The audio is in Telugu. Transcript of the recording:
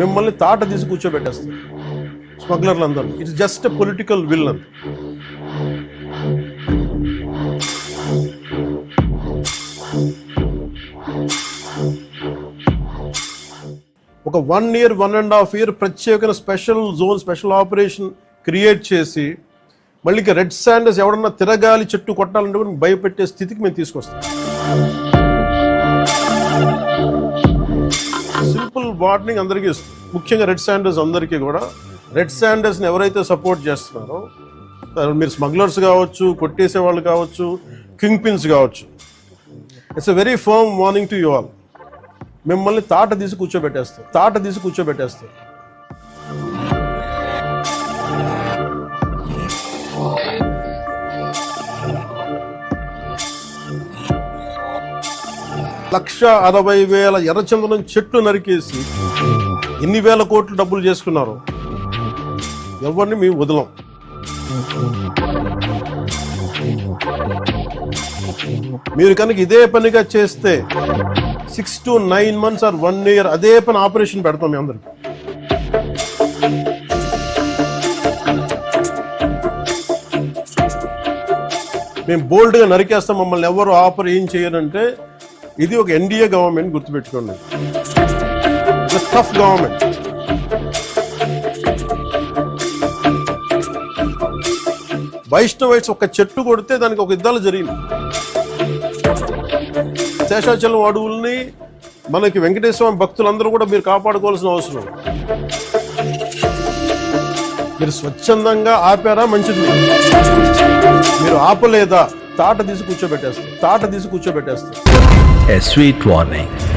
మిమ్మల్ని తాట తీసి కూర్చోబెట్టేస్తారు స్మగ్లర్లందరూ ఇట్స్ జస్ట్ పొలిటికల్ విల్ అంత ఒక one year one and half year ప్రత్యేకమైన special zone special operation create చేసి మళ్ళీ రెడ్ శాండర్స్ ఎవడన్నా తిరగాలి చెట్టు కొట్టాలంటే భయపెట్టే స్థితికి మేము తీసుకొస్తాం. సింపుల్ వార్నింగ్ అందరికీ ఇస్తుంది ముఖ్యంగా రెడ్ శాండర్స్ అందరికీ కూడా. రెడ్ శాండర్స్ని ఎవరైతే సపోర్ట్ చేస్తున్నారో మీరు స్మగ్లర్స్ కావచ్చు కొట్టేసే వాళ్ళు కావచ్చు కింగ్ పిన్స్ కావచ్చు. It's a very firm warning to you all మిమ్మల్ని తాట తీసి కూర్చోబెట్టేస్తారు. తాట తీసి కూర్చోబెట్టేస్తారు. లక్ష అరవై వేల ఎర్రచందనం చెట్లు నరికేసి ఎన్ని వేల కోట్లు డబ్బులు చేసుకున్నారు ఎవరిని మేము వదలం. మీరు కనుక ఇదే పనిగా చేస్తే six to nine months or one year అదే పని ఆపరేషన్ పెడతాం మీ అందరికి. మేము బోల్డ్గా నరికేస్తాం మమ్మల్ని ఎవరు ఆపర్ ఏం చేయరంటే ఇది ఒక ఎన్డీఏ గవర్నమెంట్ గుర్తుపెట్టుకోండి. టఫ్ గవర్నమెంట్ వైష్ణవైట్స్ ఒక చెట్టు కొడితే దానికి ఒక యుద్ధాలు జరిగింది శేషాచలం అడవుల్ని మనకి వెంకటేశ్వర భక్తులందరూ కూడా మీరు కాపాడుకోవాల్సిన అవసరం. మీరు స్వచ్ఛందంగా ఆపారా మంచిది. మీరు ఆపలేదా? తాట తీసి కూర్చోబెట్టేస్తారు తాట తీసి కూర్చోబెట్టేస్తారు స్వీట్ sweet.